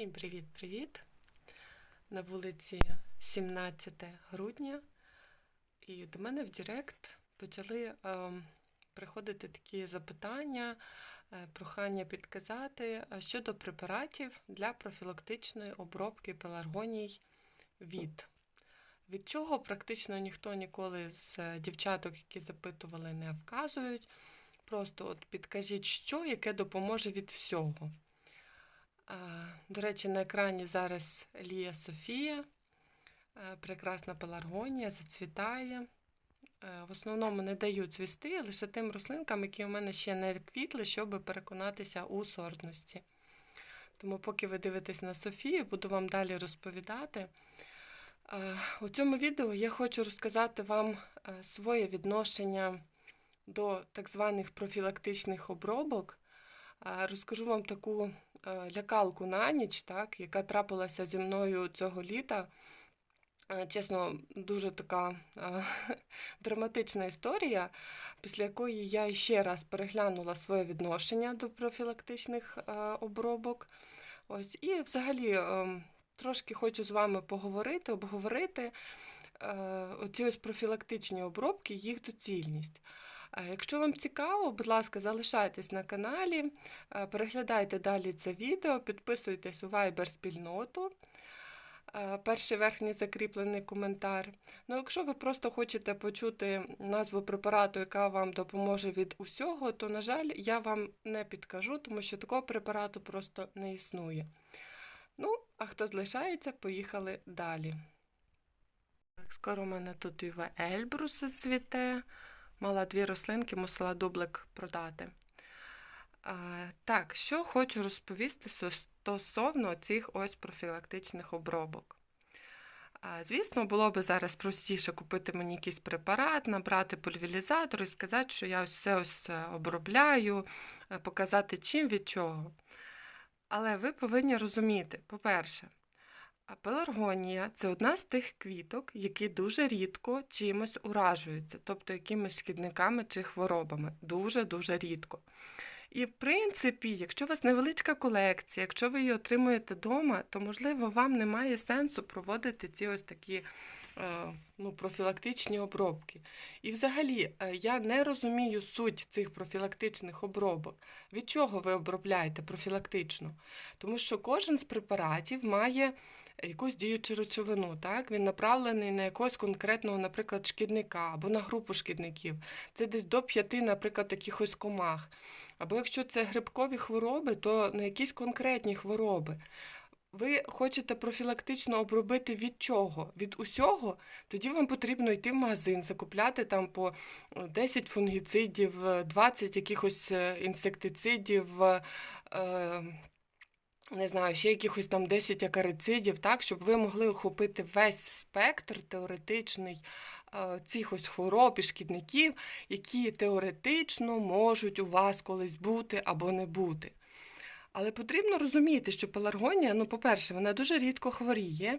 Всім привіт-привіт! На вулиці 17 грудня, і до мене в Директ почали е, приходити такі запитання, е, прохання підказати е, щодо препаратів для профілактичної обробки пеларгоній від. Від чого практично ніхто ніколи з е, дівчаток, які запитували, не вказують. Просто от підкажіть, що, яке допоможе від всього. До речі, на екрані зараз Лія Софія, е, прекрасна пеларгонія, зацвітає. Е, В основному не даю цвісти лише тим рослинкам, які у мене ще не квітли, щоб переконатися у сортності. Тому, поки ви дивитесь на Софію, буду вам далі розповідати. Е, У цьому відео я хочу розказати вам своє відношення до так званих профілактичних обробок. Розкажу вам таку лякалку на ніч, так, яка трапилася зі мною цього літа. Е, Чесно, дуже така е, драматична історія, після якої я ще раз переглянула своє відношення до профілактичних е, обробок. Ось, і взагалі трошки хочу з вами поговорити, обговорити е, оці ось профілактичні обробки, їх доцільність. Е, Якщо вам цікаво, будь ласка, залишайтесь на каналі, е, переглядайте далі це відео, підписуйтесь у Viber спільноту. Е, Перший верхній закріплений коментар. Ну, якщо ви просто хочете почути назву препарату, яка вам допоможе від усього, то, на жаль, я вам не підкажу, тому що такого препарату просто не існує. Ну, а хто залишається, поїхали далі. Скоро у мене тут Юве Ельбрус зацвіте. Мала дві рослинки, мусила дублик продати. Так, що хочу розповісти стосовно цих ось профілактичних обробок. Звісно, було б зараз простіше купити мені якийсь препарат, набрати пульверізатор і сказати, що я ось все ось е, обробляю, е, показати чим від чого. Але ви повинні розуміти, по-перше, а пеларгонія це одна з тих квіток, які дуже рідко чимось уражуються, тобто якимись шкідниками чи хворобами. Дуже-дуже рідко. І, в принципі, якщо у вас невеличка колекція, якщо ви її отримуєте вдома, то, можливо, вам немає сенсу проводити ці ось такі е, ну, профілактичні обробки. І взагалі, е, я не розумію суть цих профілактичних обробок. Від чого ви обробляєте профілактично? Тому що кожен з препаратів має якусь діючу речовину, так? Він направлений на якогось конкретного, наприклад, шкідника або на групу шкідників. Це десь до п'яти, наприклад, якихось комах. Або якщо це грибкові хвороби, то на якісь конкретні хвороби. Ви хочете профілактично обробити від чого? Від усього? Тоді вам потрібно йти в магазин, закупляти там по 10 фунгіцидів, 20 якихось е, інсектицидів, е, не знаю, ще якихось там 10 акарицидів, так, щоб ви могли охопити весь спектр теоретичний е, цих ось хвороб і шкідників, які теоретично можуть у вас колись бути або не бути. Але потрібно розуміти, що пеларгонія, ну, по-перше, вона дуже рідко хворіє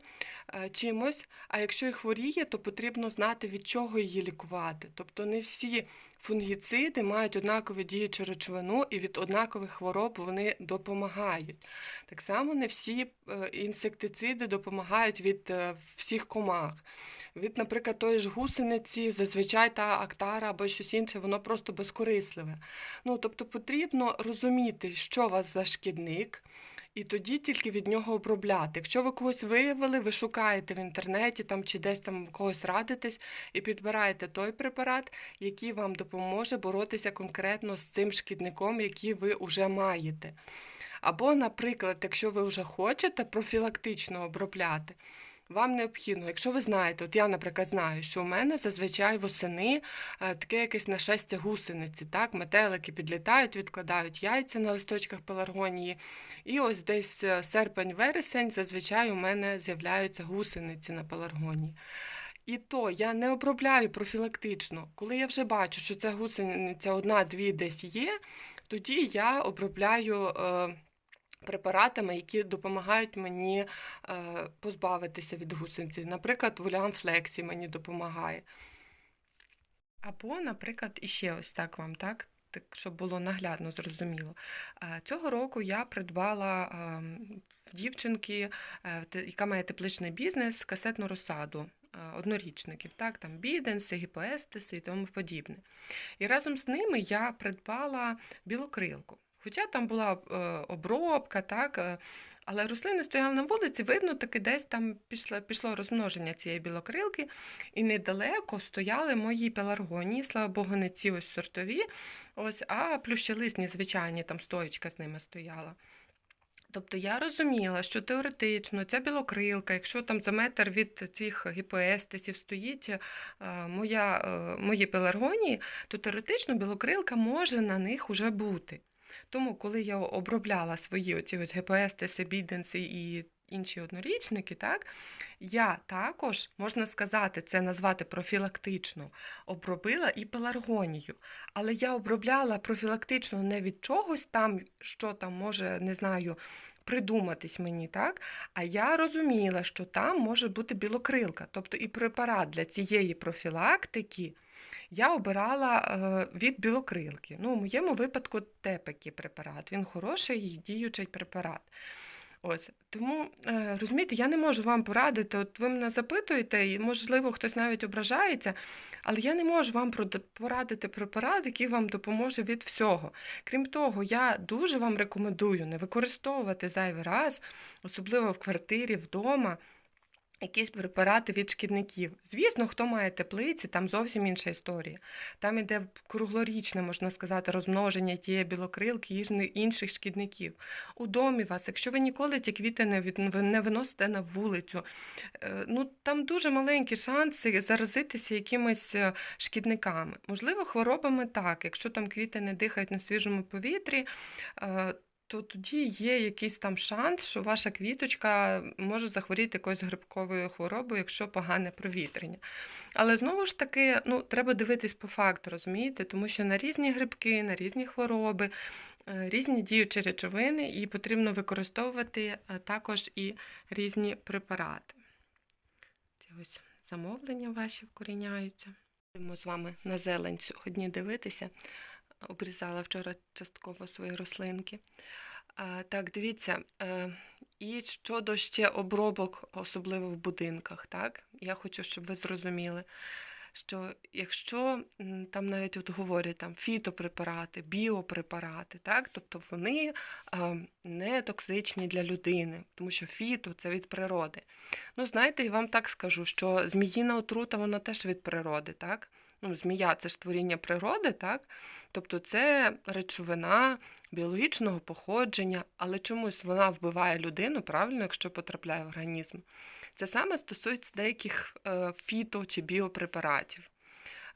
е, чимось, а якщо і хворіє, то потрібно знати, від чого її лікувати. Тобто не всі фунгіциди мають однакову діючу речовину і від однакових хвороб вони допомагають. Так само не всі е, інсектициди допомагають від е, всіх комах. Від, наприклад, тої ж гусениці, зазвичай та актара або щось інше, воно просто безкорисливе. Ну, тобто потрібно розуміти, що у вас за шкідник, і тоді тільки від нього обробляти. Якщо ви когось виявили, ви шукаєте в інтернеті там чи десь там когось радитесь і підбираєте той препарат, який вам допоможе боротися конкретно з цим шкідником, який ви вже маєте. Або, наприклад, якщо ви вже хочете профілактично обробляти. Вам необхідно, якщо ви знаєте, от я, наприклад, знаю, що у мене зазвичай восени е, таке якесь нашестя гусениці, так, метелики підлітають, відкладають яйця на листочках пеларгонії. І ось десь е, серпень-вересень зазвичай у мене з'являються гусениці на пеларгонії. І то я не обробляю профілактично. Коли я вже бачу, що ця гусениця одна-дві десь є, тоді я обробляю. Е, препаратами, які допомагають мені е, позбавитися від гусениці. Наприклад, Вуліан Флексі мені допомагає. Або, наприклад, іще ось так вам, так? так, щоб було наглядно зрозуміло. Е, Цього року я придбала ем, в дівчинки, е, яка має тепличний бізнес, касетну розсаду е, однорічників, так, там біденси, гіпоестиси і тому подібне. І разом з ними я придбала білокрилку. Хоча там була е, обробка, так, е, але рослини стояли на вулиці, видно, таки десь там пішло, пішло розмноження цієї білокрилки, і недалеко стояли мої пеларгонії, слава Богу, не ці ось сортові, ось, а плющелисні, звичайні, там стоїчка з ними стояла. Тобто я розуміла, що теоретично ця білокрилка, якщо там за метр від цих гіпоестисів стоїть е, моя, мої пеларгонії, то теоретично білокрилка може на них уже бути. Тому, коли я обробляла свої оці ось гпс біденси і інші однорічники, так, я також, можна сказати, це назвати профілактично, обробила і пеларгонію. Але я обробляла профілактично не від чогось там, що там може, не знаю, придуматись мені, так? А я розуміла, що там може бути білокрилка. Тобто і препарат для цієї профілактики я обирала е, від білокрилки. Ну, у моєму випадку тепекі препарат. Він хороший діючий препарат. Ось тому е, розумієте, я не можу вам порадити. От ви мене запитуєте, і можливо хтось навіть ображається, але я не можу вам порадити препарат, який вам допоможе від всього. Крім того, я дуже вам рекомендую не використовувати зайвий раз, особливо в квартирі, вдома. Якісь препарати від шкідників. Звісно, хто має теплиці, там зовсім інша історія. Там іде круглорічне, можна сказати, розмноження тієї білокрилки і інших шкідників. У домі вас, якщо ви ніколи ті квіти не, від, не виносите на вулицю, е, ну там дуже маленькі шанси заразитися якимись е, шкідниками. Можливо, хворобами так. Якщо там квіти не дихають на свіжому повітрі, е, то тоді є якийсь там шанс, що ваша квіточка може захворіти якоюсь грибковою хворобою, якщо погане провітрення. Але знову ж таки, ну, треба дивитись по факту, розумієте? Тому що на різні грибки, на різні хвороби, е, різні діючі речовини, і потрібно використовувати е, також і різні препарати. Ці ось замовлення ваші вкоріняються. Будемо з вами на зелень сьогодні дивитися. Обрізала вчора частково свої рослинки. Так, дивіться, е, і щодо ще обробок, особливо в будинках, так? Я хочу, щоб ви зрозуміли, що якщо там навіть от говорять там фітопрепарати, біопрепарати, так? Тобто вони не токсичні для людини, тому що фіто це від природи. Ну, знаєте, і вам так скажу, що зміїна отрута, вона теж від природи, так? Ну, змія це ж творіння природи, так? Тобто це речовина біологічного походження, але чомусь вона вбиває людину, правильно, якщо потрапляє в організм. Це саме стосується деяких е, фіто чи біопрепаратів.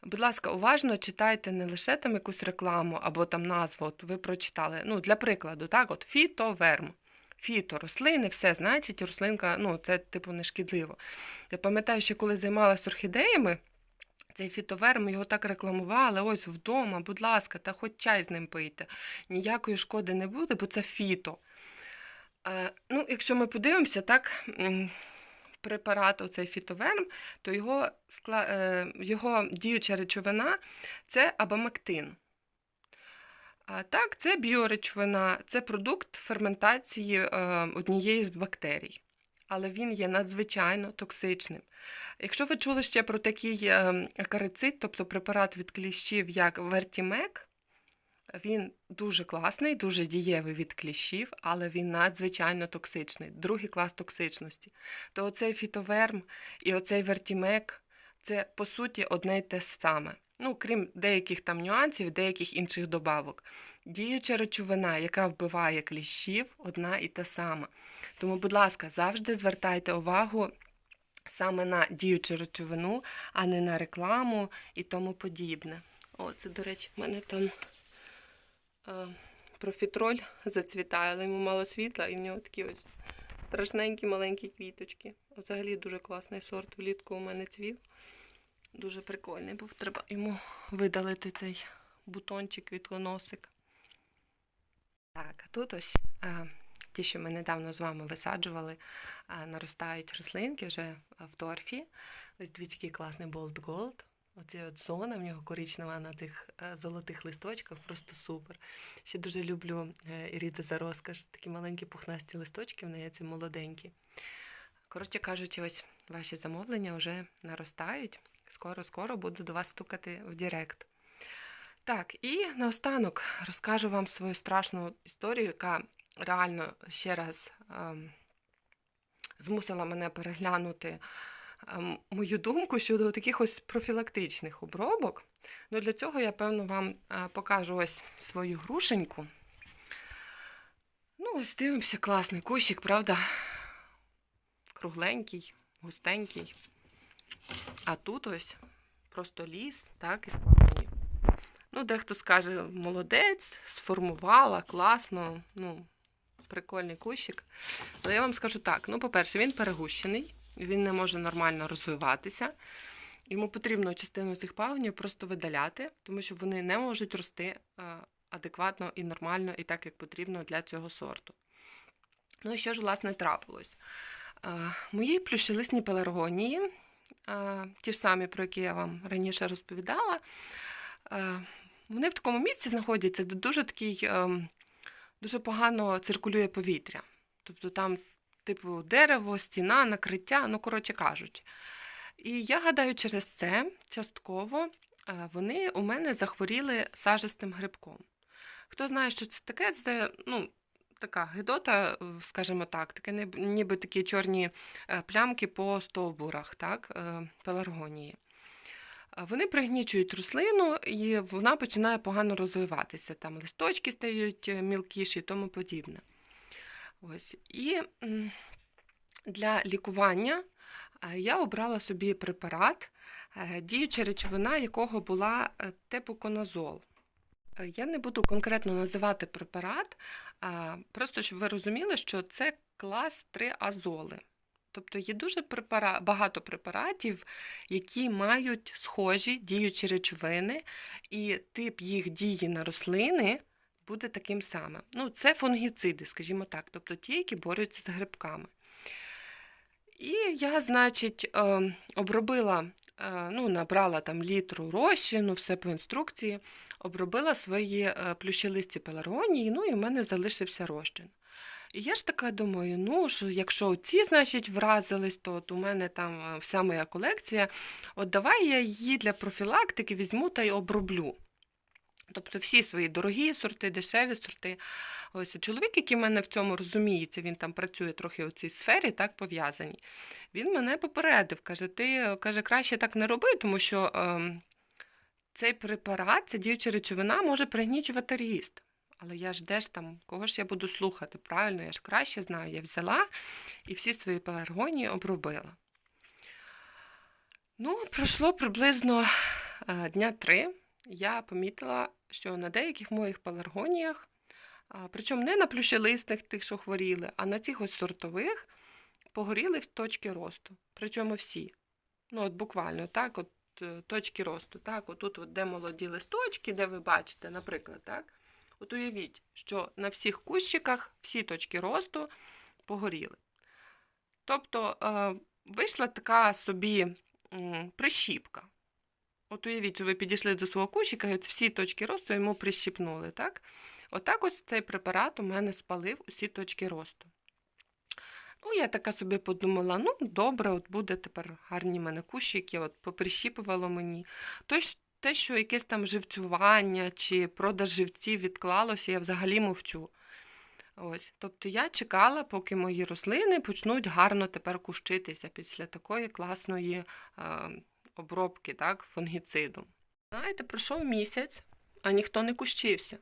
Будь ласка, уважно читайте не лише там якусь рекламу або там назву, от ви прочитали. Ну, для прикладу, так, от фітоверм. Фіто, рослини, все, значить, рослинка, ну, це типу не шкідливо. Я пам'ятаю, що коли займалася орхідеями, цей фітоверм його так рекламували, ось вдома, будь ласка, та хоч чай з ним пийте. Ніякої шкоди не буде, бо це фіто. Е, ну, якщо ми подивимося, так, препарат, оцей фітоверм, то його, е, його діюча речовина це абамектин. А так, це біоречовина, це продукт ферментації е, однієї з бактерій. Але він є надзвичайно токсичним. Якщо ви чули ще про такий карицит, тобто препарат від кліщів, як Вертімек, він дуже класний, дуже дієвий від кліщів, але він надзвичайно токсичний, другий клас токсичності. То оцей фітоверм і оцей вертімек це по суті одне й те саме. Ну, крім деяких там нюансів, деяких інших добавок. Діюча речовина, яка вбиває кліщів, одна і та сама. Тому, будь ласка, завжди звертайте увагу саме на діючу речовину, а не на рекламу і тому подібне. О, це, до речі, в мене там е, профітроль зацвітає, але йому мало світла, і в нього такі ось страшненькі маленькі квіточки. Взагалі дуже класний сорт влітку у мене цвів. Дуже прикольний, був треба йому видалити цей бутончик, квітконосик. Так, а тут ось е, ті, що ми недавно з вами висаджували, е, наростають рослинки вже в торфі. Ось дивіться, який класний Bold Gold. Оця от зона в нього коричнева на тих е, золотих листочках, просто супер. Ще дуже люблю е, Іріда за розкаш. Такі маленькі пухнасті листочки в неї ці молоденькі. Коротше кажучи, ось ваші замовлення вже наростають. Скоро-скоро буду до вас стукати в Директ. Так, і наостанок розкажу вам свою страшну історію, яка реально ще раз ем, змусила мене переглянути мою думку щодо таких ось профілактичних обробок. Ну, Для цього я, певно, вам покажу ось свою грушеньку. Ну, ось дивимося, класний кущик, правда? Кругленький, густенький. А тут ось просто ліс, так, із пагонів. Ну, дехто скаже, молодець, сформувала, класно, ну, прикольний кущик. Але я вам скажу так: ну, по-перше, він перегущений, він не може нормально розвиватися. Йому потрібно частину цих пагонів просто видаляти, тому що вони не можуть рости е, адекватно і нормально, і так, як потрібно для цього сорту. Ну і що ж, власне, трапилось? Е, Мої плющелисні пеларгонії, е, ті ж самі, про які я вам раніше розповідала, вони в такому місці знаходяться, де дуже такий, ем, дуже погано циркулює повітря. Тобто там, типу, дерево, стіна, накриття, ну, коротше кажучи. І я гадаю, через це частково е, вони у мене захворіли сажистим грибком. Хто знає, що це таке, це ну, така гидота, скажімо так, таке ніби такі чорні е, плямки по стовбурах, так, е, пеларгонії. Вони пригнічують рослину, і вона починає погано розвиватися. Там листочки стають мілкіші і тому подібне. Ось. І для лікування е, я обрала собі препарат, е, діюча речовина якого була е, тепоконазол. Е, Я не буду конкретно називати препарат, просто щоб ви розуміли, що це клас 3 азоли. Тобто є дуже препара... багато препаратів, які мають схожі діючі речовини, і тип їх дії на рослини буде таким самим. Ну, це фунгіциди, скажімо так, тобто ті, які борються з грибками. І я, значить, е, обробила, е, ну, набрала там літру розчину, все по інструкції, обробила свої е, плющелисті пеларгонії, ну і в мене залишився розчин. І я ж така думаю, ну що якщо ці, значить, вразились, то от у мене там вся моя колекція, от давай я її для профілактики візьму та й оброблю. Тобто всі свої дорогі сорти, дешеві сорти. Ось чоловік, який мене в цьому розуміється, він там працює трохи у цій сфері, так пов'язані. Він мене попередив, каже, ти каже, краще так не роби, тому що ем, цей препарат, ця діюча речовина може пригнічувати ріст. Але я ж де ж там, кого ж я буду слухати? Правильно, я ж краще знаю. Я взяла і всі свої пеларгонії обробила. Ну, пройшло приблизно е, дня три. Я помітила, що на деяких моїх пеларгоніях, а, причому не на плющелистих тих, що хворіли, а на цих ось сортових погоріли в точки росту. Причому всі. Ну, от буквально, так, от е, точки росту. Так, отут, от, де молоді листочки, де ви бачите, наприклад, так. От уявіть, що на всіх кущиках всі точки росту погоріли. Тобто е, вийшла така собі прищіпка. От уявіть, ви підійшли до свого кущика, і от всі точки росту йому прищіпнули. Так? Отак ось цей препарат у мене спалив усі точки росту. Ну, я така собі подумала: ну, добре, от буде тепер гарні мене кущики, от поприщіпувало мені. Тож, те, що якесь там живцювання чи продаж живців відклалося, я взагалі мовчу. Ось, тобто я чекала, поки мої рослини почнуть гарно тепер кущитися після такої класної е, обробки, так, фунгіцидом. Знаєте, пройшов місяць, а ніхто не кущився.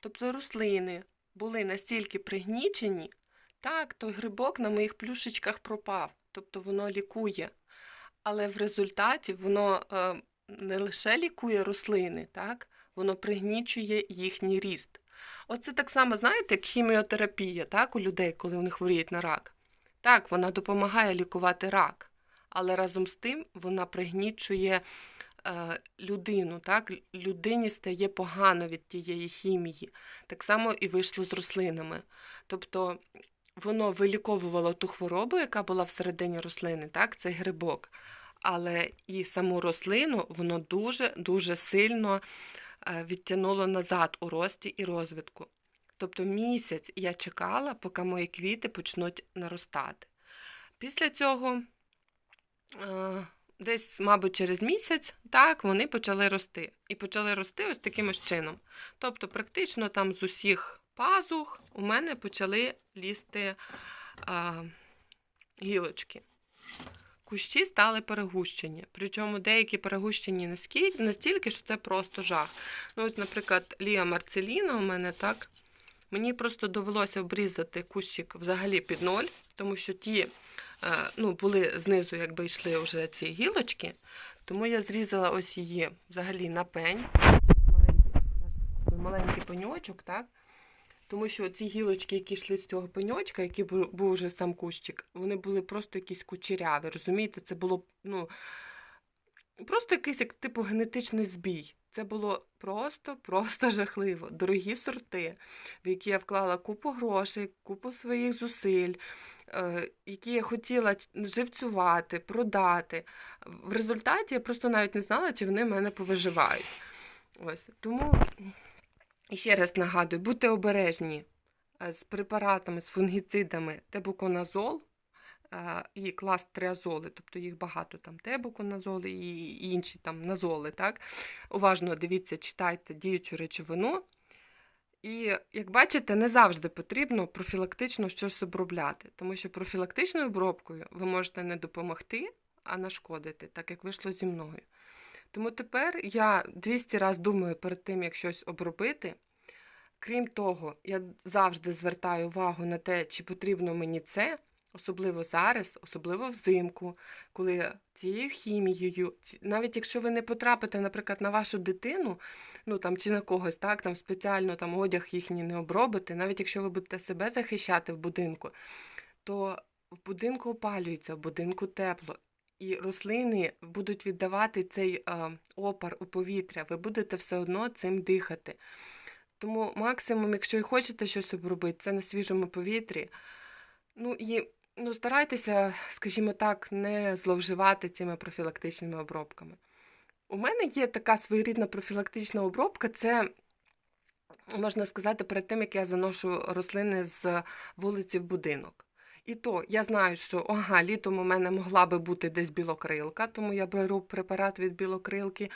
Тобто рослини були настільки пригнічені, так, той грибок на моїх плюшечках пропав, тобто воно лікує. Але в результаті воно е, не лише лікує рослини, так, воно пригнічує їхній ріст. Оце так само, знаєте, як хіміотерапія так, у людей, коли вони хворіють на рак. Так, вона допомагає лікувати рак, але разом з тим вона пригнічує е, людину. Так? Людині стає погано від тієї хімії. Так само і вийшло з рослинами. Тобто воно виліковувало ту хворобу, яка була всередині рослини, так, цей грибок. але і саму рослину воно дуже-дуже сильно е, відтягнуло назад у рості і розвитку. Тобто місяць я чекала, поки мої квіти почнуть наростати. Після цього, десь, мабуть, через місяць, так, вони почали рости. І почали рости ось таким ось чином. Тобто, практично там з усіх пазух у мене почали лізти а, гілочки. Кущі стали перегущені. Причому деякі перегущені настільки, що це просто жах. Ну, ось, наприклад, Лія Марцеліна у мене так. Мені просто довелося обрізати кущик взагалі під ноль, тому що ті е, ну, були знизу, якби йшли вже ці гілочки. Тому я зрізала ось її взагалі на пень. Маленький, пеньочок, так? Тому що ці гілочки, які йшли з цього пеньочка, який був вже сам кущик, вони були просто якісь кучеряві. Розумієте, це було ну, просто якийсь як типу генетичний збій. Це було просто-просто жахливо. Дорогі сорти, в які я вклала купу грошей, купу своїх зусиль, е, які я хотіла живцювати, продати. В результаті я просто навіть не знала, чи вони мене повиживають. Ось. Тому. Ще раз нагадую, будьте обережні е, з препаратами, з фунгіцидами тебуконазол і клас триазоли, тобто їх багато там тебуконазоли і інші там назоли. так? Уважно дивіться, читайте діючу речовину. І, як бачите, не завжди потрібно профілактично щось обробляти, тому що профілактичною обробкою ви можете не допомогти, а нашкодити, так як вийшло зі мною. Тому тепер я 200 разів думаю перед тим, як щось обробити. Крім того, я завжди звертаю увагу на те, чи потрібно мені це, особливо зараз, особливо взимку, коли цією хімією, навіть якщо ви не потрапите, наприклад, на вашу дитину, ну там чи на когось, так, там спеціально там одяг їхній не обробите, навіть якщо ви будете себе захищати в будинку, то в будинку опалюється, в будинку тепло. І рослини будуть віддавати цей е, опар у повітря, ви будете все одно цим дихати. Тому максимум, якщо і хочете щось обробити, це на свіжому повітрі. Ну і ну, старайтеся, скажімо так, не зловживати цими профілактичними обробками. У мене є така своєрідна профілактична обробка, це, можна сказати, перед тим, як я заношу рослини з вулиці в будинок. І то я знаю, що ага, літом у мене могла би бути десь білокрилка, тому я беру препарат від білокрилки.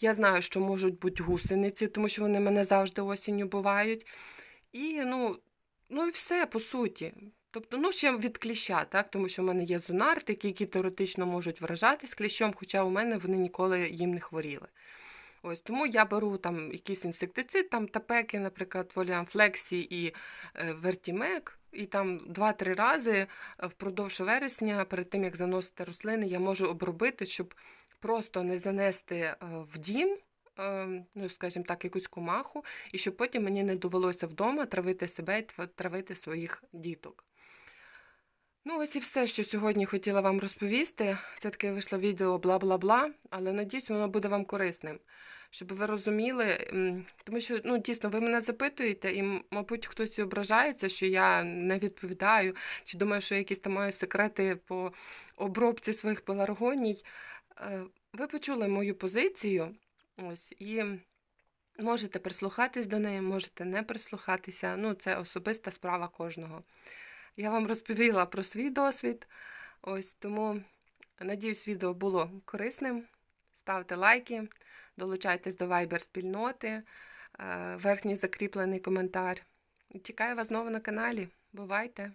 Я знаю, що можуть бути гусениці, тому що вони мене завжди осінню бувають. І ну, ну і все по суті. Тобто, ну, ще від кліща, так? тому що в мене є зонартики, які теоретично можуть вражатись кліщом, хоча у мене вони ніколи їм не хворіли. Ось Тому я беру там якийсь інсектицид, там тапеки, наприклад, Воліамфлексі і е, Вертімек. І там 2-3 рази е, впродовж вересня, перед тим як заносити рослини, я можу обробити, щоб просто не занести е, в дім, ну, скажімо так, якусь комаху, і щоб потім мені не довелося вдома травити себе і травити своїх діток. Ну, ось і все, що сьогодні хотіла вам розповісти. Це таке вийшло відео бла-бла-бла, але надіюсь, воно буде вам корисним щоб ви розуміли, тому що ну, дійсно ви мене запитуєте, і, мабуть, хтось ображається, що я не відповідаю, чи думаю, що якісь там маю секрети по обробці своїх пеларгоній. Е, ви почули мою позицію. Ось, і можете прислухатись до неї, можете не прислухатися. Ну, це особиста справа кожного. Я вам розповіла про свій досвід. Ось тому, надіюсь, відео було корисним. Ставте лайки. Долучайтесь до Viber спільноти, е, верхній закріплений коментар. Чекаю вас знову на каналі. Бувайте!